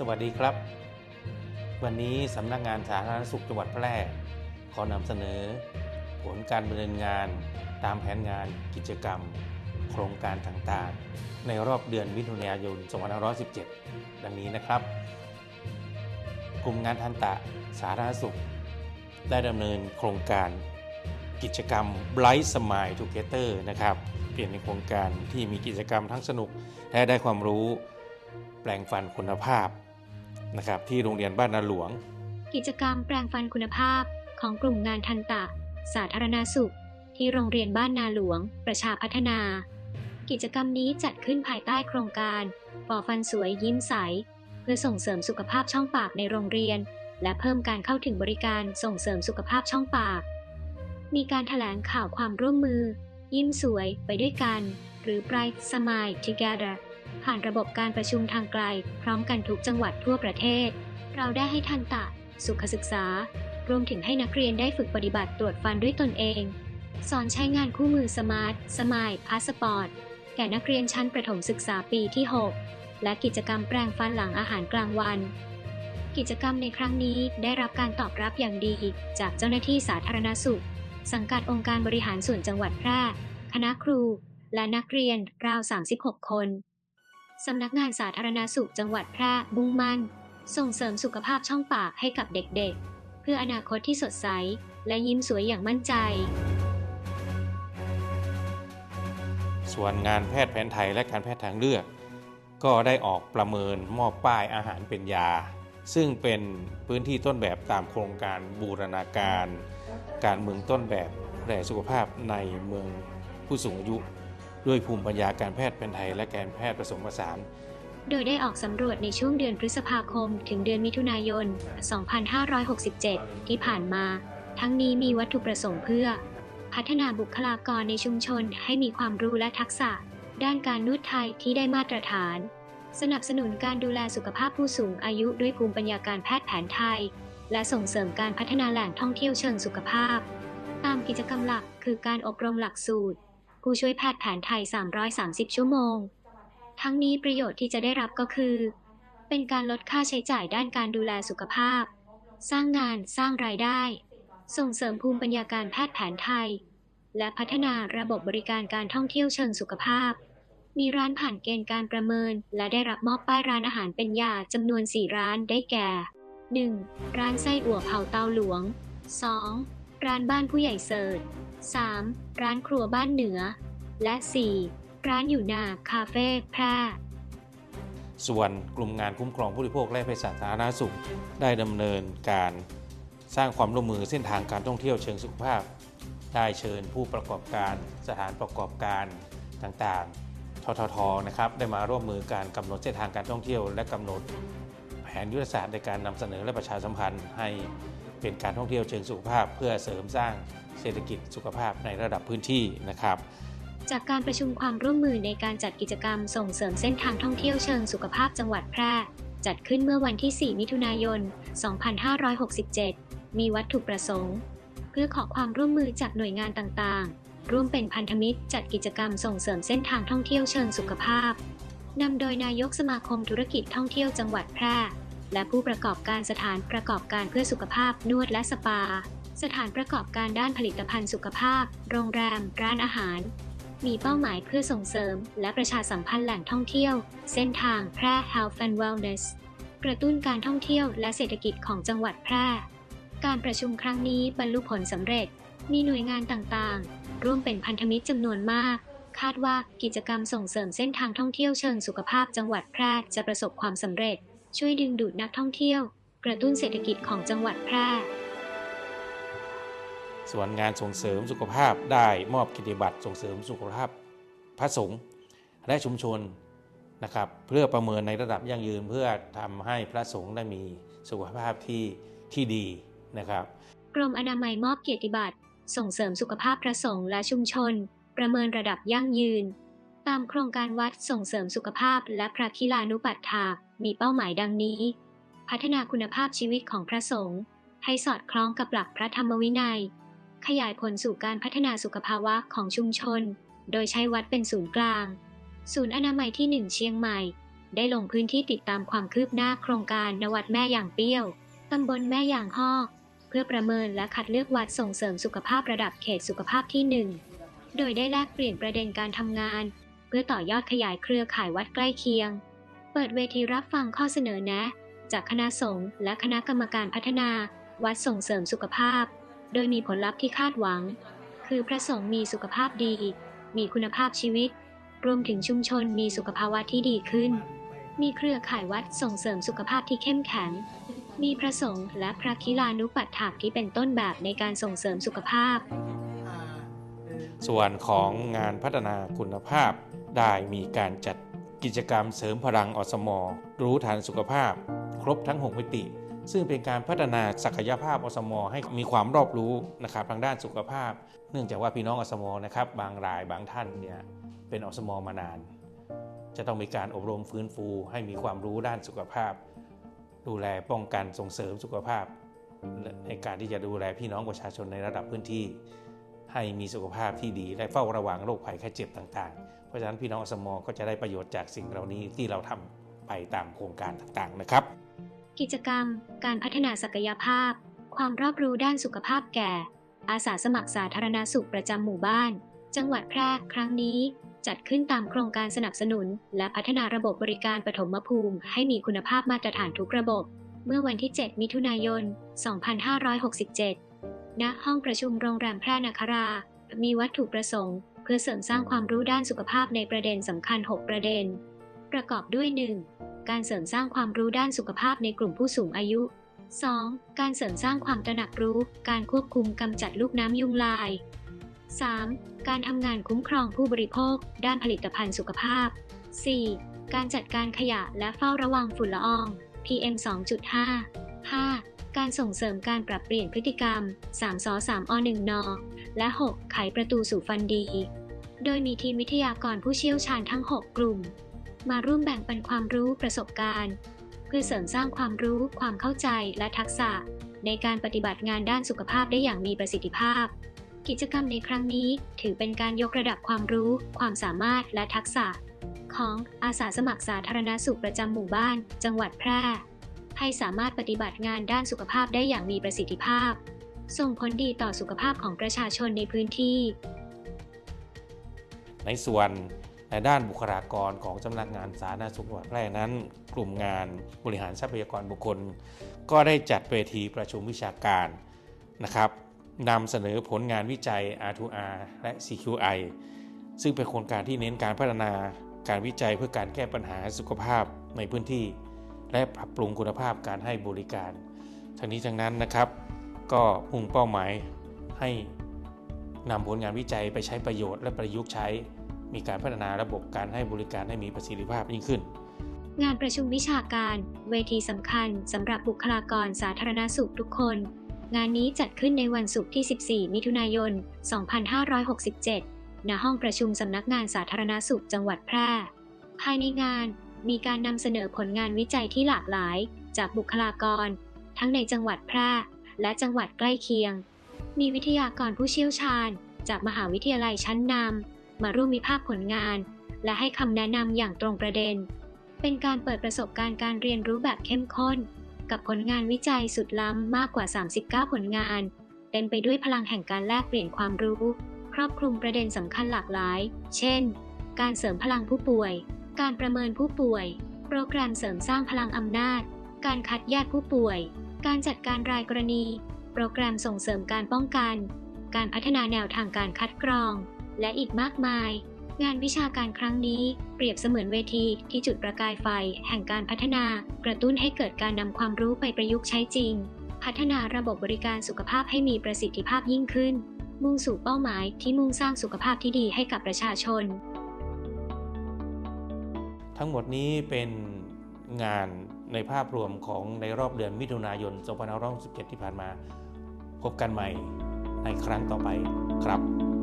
สวัสดีครับ วันนี้สำนักงานสาธารณสุขจังหวัดแพร่ขอนำเสนอ ผลการดำเนินงานตามแผนงานกิจกรรม โครงการต่างๆ ในรอบเดือนมิถุนายน 2517 ดังนี้นะครับ กลุ่มงานทันตะสาธารณสุข ได้ดำเนินโครงการกิจกรรม Bright Smile Together นะครับ เปลี่ยนเป็นโครงการที่มีกิจกรรมทั้งสนุกและได้ความรู้แปลงฟันคุณภาพ นะครับที่โรงเรียนบ้านนาหลวง กิจกรรมแปลงฟันคุณภาพของกลุ่มงานทันตะ สาธารณสุข ที่โรงเรียนบ้านนาหลวง ประชาพัฒนา กิจกรรมนี้จัดขึ้นภายใต้โครงการปอฟันสวยยิ้มใส เพื่อส่งเสริมสุขภาพช่องปากในโรงเรียน และเพิ่มการเข้าถึงบริการส่งเสริมสุขภาพช่องปาก มีการถแถลงข่าวความร่วมมือ ยิ้มสวยไปด้วยกัน หรือ Bright Smile Together ผ่านระบบการประชุมทางไกล พร้อมกันทุกจังหวัดทั่วประเทศ เราได้ให้ทันตะ สุขศึกษา รวมถึงให้นักเรียนได้ฝึกปฏิบัติตรวจฟันด้วยตนเอง สอนใช้งานคู่มือสมาร์ท สมายพาสปอร์ต แก่นักเรียนชั้นประถมศึกษาปีที่ 6 และกิจกรรมแปลงฟันหลังอาหารกลางวัน กิจกรรมในครั้งนี้ได้รับการตอบรับอย่างดีจากเจ้าหน้าที่สาธารณสุข สังกัดองค์การบริหารส่วนจังหวัดแพร่ คณะครูและนักเรียนราว 36 คน สำนักงานสาธารณสุขจังหวัดแพร่มุ่งมั่น ส่งเสริมสุขภาพช่องปากให้กับเด็กๆ เพื่ออนาคตที่สดใส และยิ้มสวยอย่างมั่นใจ ส่วนงานแพทย์แผนไทยและการแพทย์ทางเลือก ก็ได้ออกประเมินมอบป้ายอาหารเป็นยา ซึ่งเป็นพื้นที่ต้นแบบตามโครงการบูรณาการ การเมืองต้นแบบแห่สุขภาพในเมืองผู้สูงอายุ ด้วยภูมิปัญญาการแพทย์แผนไทยและการแพทย์ผสมผสาน โดยได้ออกสำรวจในช่วงเดือนพฤษภาคม ถึงเดือนมิถุนายน 2567 ที่ผ่านมา ทั้งนี้มีวัตถุประสงค์เพื่อ พัฒนาบุคลากรในชุมชนให้มีความรู้และทักษะ ด้านการนวดไทยที่ได้มาตรฐาน สนับสนุนการดูแลสุขภาพผู้สูงอายุด้วยภูมิปัญญาการแพทย์แผนไทย และส่งเสริมการพัฒนาแหล่งท่องเที่ยวเชิงสุขภาพ ตามกิจกรรมหลักคือการอบรมหลักสูตร ผู้ช่วยแพทย์แผนไทย 330 ชั่วโมง ทั้งนี้ประโยชน์ที่จะได้รับก็คือ เป็นการลดค่าใช้จ่ายด้านการดูแลสุขภาพ สร้างงานสร้างรายได้ ส่งเสริมภูมิปัญญาการแพทย์แผนไทย และพัฒนาระบบบริการการท่องเที่ยวเชิงสุขภาพ มีร้านผ่านเกณฑ์การประเมิน และได้รับมอบป้ายร้านอาหารเป็นยาจำนวน 4 ร้านได้แก่ 1. ร้านไส้อั่วเผาเตาหลวง 2. ร้านบ้านผู้ใหญ่เสิร์ช 3. ร้านครัวบ้านเหนือ และ 4. ร้านอยู่นาคาเฟ่แพร่ส่วนกลุ่มงานคุ้มครองผู้บริโภคและเภสัชสาธารณสุข ได้ดำเนินการสร้างความร่วมมือเส้นทางการท่องเที่ยวเชิงสุขภาพ ได้เชิญผู้ประกอบการสถานประกอบการต่างๆ ทททนะครับได้มาร่วมมือการกำหนดเส้นทางการท่องเที่ยว และกำหนดแผนยุทธศาสตร์ในการนำเสนอและประชาสัมพันธ์ให้ เป็นการท่องเที่ยวเชิงสุขภาพ เพื่อเสริมสร้างเศรษฐกิจสุขภาพในระดับพื้นที่นะครับจากการประชุมความร่วมมือในการจัดกิจกรรมส่งเสริมเส้นทางท่องเที่ยวเชิงสุขภาพจังหวัดแพร่ จัดขึ้นเมื่อวันที่ 4 มิถุนายน 2567 มีวัตถุประสงค์ เพื่อขอความร่วมมือจากหน่วยงานต่างๆ ร่วมเป็นพันธมิตรจัดกิจกรรมส่งเสริมเส้นทางท่องเที่ยวเชิงสุขภาพ นำโดยนายกสมาคมธุรกิจท่องเที่ยวจังหวัดแพร่ และผู้ประกอบการสถานประกอบการเพื่อสุขภาพนวดและสปา สถานประกอบการด้านผลิตภัณฑ์สุขภาพ โรงแรม ร้านอาหาร มีเป้าหมายเพื่อส่งเสริม และประชาสัมพันธ์แหล่งท่องเที่ยว เส้นทางแพร่ Health and Wellness กระตุ้นการท่องเที่ยวและเศรษฐกิจของจังหวัดแพร่ การประชุมครั้งนี้บรรลุผลสำเร็จ มีหน่วยงานต่างๆ ร่วมเป็นพันธมิตรจำนวนมากคาดว่ากิจกรรมส่งเสริมเส้นทางท่องเที่ยวเชิงสุขภาพจังหวัดแพร่จะประสบความสำเร็จ ช่วยดึงดูดนักท่องเที่ยว กระตุ้นเศรษฐกิจของจังหวัดแพร่ ส่วนงานส่งเสริมสุขภาพได้มอบกิจบัตรส่งเสริมสุขภาพพระสงฆ์และชุมชนนะครับเพื่อประเมินในระดับยั่งยืนเพื่อทำให้พระสงฆ์ได้มีสุขภาพที่ที่ดีนะครับกรมอนามัยมอบเกียรติบัตรส่งเสริมสุขภาพพระสงฆ์และชุมชน ประเมินระดับยั่งยืน ตามโครงการวัดส่งเสริมสุขภาพและพระคิลานุปัฏฐา มีเป้าหมายดังนี้ พัฒนาคุณภาพชีวิตของพระสงฆ์ให้สอดคล้องกับหลักพระธรรมวินัย ขยายผลสู่การพัฒนาสุขภาวะของชุมชน โดยใช้วัดเป็นศูนย์กลาง ศูนย์อนามัยที่1เชียงใหม่ ได้ลงพื้นที่ติดตามความคืบหน้าโครงการนวัดแม่อย่างเปี้ยวตำบลแม่อย่างฮอเพื่อประเมินและคัดเลือกวัดส่งเสริมสุขภาพระดับเขตสุขภาพที่1โดยได้แลกเปลี่ยนประเด็นการทำงาน พื่อต่อยอดขยายเครือข่ายวัดใกล้เคียง เปิดเวทีรับฟังข้อเสนอแนะ จากคณะสงฆ์และคณะกรรมการพัฒนา วัดส่งเสริมสุขภาพ โดยมีผลลัพธ์ที่คาดหวัง คือพระสงฆ์มีสุขภาพดี มีคุณภาพชีวิต รวมถึงชุมชนมีสุขภาวะที่ดีขึ้น มีเครือข่ายวัดส่งเสริมสุขภาพที่เข้มแข็ง มีพระสงฆ์และพระคิลานุปัฏฐากที่เป็นต้นแบบในการส่งเสริมสุขภาพส่วนของงานพัฒนาคุณภาพ ได้มีการจัดกิจกรรมเสริมพลังอสมรู้ทันสุขภาพ ครบทั้ง 6 มิติ ซึ่งเป็นการพัฒนาศักยภาพอสมให้มีความรอบรู้นะครับทางด้านสุขภาพ เนื่องจากว่าพี่น้องอสมนะครับบางรายบางท่านเนี่ยเป็นอสมมานาน จะต้องมีการอบรมฟื้นฟู ให้มีความรู้ด้านสุขภาพ ดูแลป้องกันส่งเสริมสุขภาพ ในการที่จะดูแลพี่น้องประชาชนในระดับพื้นที่ให้มีสุขภาพที่ดีและเฝ้าระวังโรคภัยไข้เจ็บต่างๆ ราะฉะนั้นพี่น้องอสมก็จะได้ประโยชน์จากสิ่งเหล่านี้ที่เราทำไปตามโครงการต่างๆนะครับ กิจกรรม การพัฒนาศักยภาพ ความรอบรู้ด้านสุขภาพแก่ อาสาสมัครสาธารณสุขประจำหมู่บ้าน จังหวัดแพร่ครั้งนี้ จัดขึ้นตามโครงการสนับสนุน และพัฒนาระบบบริการปฐมภูมิ ให้มีคุณภาพมาตรฐานทุกระบบ เมื่อวันที่ 7 มิถุนายน 2567 ณ ห้องประชุมโรงแรมแพร่นาครา มีวัตถุประสงค์ เพื่อเสริมสร้างความรู้ด้านสุขภาพในประเด็นสำคัญ 6 ประเด็น ประกอบด้วย 1. การเสริมสร้างความรู้ด้านสุขภาพในกลุ่มผู้สูงอายุ 2. การเสริมสร้างความตระหนักรู้ การควบคุมกำจัดลูกน้ำยุงลาย 3. การทำงานคุ้มครองผู้บริโภค ด้านผลิตภัณฑ์สุขภาพ 4. การจัดการขยะและเฝ้าระวังฝุ่นละออง PM 2.5 5. การส่งเสริมการปรับเปลี่ยนพฤติกรรม 3 ส 3อ1น และ 6. ไขประตูสู่ฟันดี โดยมีทีมวิทยากรผู้เชี่ยวชาญทั้ง 6 กลุ่ม มาร่วมแบ่งปันความรู้ประสบการณ์ เพื่อเสริมสร้างความรู้ความเข้าใจและทักษะ ในการปฏิบัติงานด้านสุขภาพได้อย่างมีประสิทธิภาพ กิจกรรมในครั้งนี้ถือเป็นการยกระดับความรู้ ความสามารถและทักษะ ของอาสาสมัครสาธารณสุขประจำหมู่บ้าน จังหวัดแพร่ให้สามารถปฏิบัติงานด้านสุขภาพได้อย่างมีประสิทธิภาพ ส่งผลดีต่อสุขภาพของประชาชนในพื้นที่ ในส่วนในด้านบุคลากรของสำนักงานสาธารณสุขจังหวัดแพร่นั้น กลุ่มงานบริหารทรัพยากรบุคคล ก็ได้จัดเวทีประชุมวิชาการนะครับนำเสนอผลงานวิจัย R2R และ CQI ซึ่งเป็นโครงการที่เน้นการพัฒนาการวิจัยเพื่อการแก้ปัญหาสุขภาพในพื้นที่ และปรับปรุงคุณภาพการให้บริการ ทั้งนี้ทั้งนั้นนะครับ ก็มุ่งเป้าหมายให้นำผลงานวิจัยไปใช้ประโยชน์และประยุกต์ใช้ มีการพัฒนาระบบการให้บริการให้มีประสิทธิภาพยิ่งขึ้น งานประชุมวิชาการ เวทีสำคัญสำหรับบุคลากรสาธารณสุขทุกคน งานนี้จัดขึ้นในวันศุกร์ที่ 14 มิถุนายน 2567 ณ ห้องประชุมสำนักงานสาธารณสุขจังหวัดแพร่ ภายในงานมีการนำเสนอผลงานวิจัยที่หลากหลาย จากบุคลากร ทั้งในจังหวัดแพร่ และจังหวัดใกล้เคียง มีวิทยากรผู้เชี่ยวชาญ จากมหาวิทยาลัยชั้นนำมาร่วมวิพากษ์ผลงาน และให้คำแนะนำอย่างตรงประเด็น เป็นการเปิดประสบการณ์การเรียนรู้แบบเข้มข้น กับผลงานวิจัยสุดล้ำมากกว่า 39 ผลงาน เต็มไปด้วยพลังแห่งการแลกเปลี่ยนความรู้ ครอบคลุมประเด็นสำคัญหลากหลาย เช่น การเสริมพลังผู้ป่วย การประเมินผู้ป่วย โปรแกรมเสริมสร้างพลังอำนาจ การคัดแยกผู้ป่วย การจัดการรายกรณี โปรแกรมส่งเสริมการป้องกัน การพัฒนาแนวทางการคัดกรอง และอีกมากมาย งานวิชาการครั้งนี้เปรียบเสมือนเวทีที่จุดประกายไฟ แห่งการพัฒนากระตุ้นให้เกิดการนำความรู้ไปประยุกต์ใช้จริง พัฒนาระบบบริการสุขภาพให้มีประสิทธิภาพยิ่งขึ้น มุ่งสู่เป้าหมายที่มุ่งสร้างสุขภาพที่ดีให้กับประชาชน ทั้งหมดนี้เป็นงาน ในภาพรวมของในรอบเดือนมิถุนายน 2567 ที่ผ่านมา พบกันใหม่ในครั้งต่อไปครับ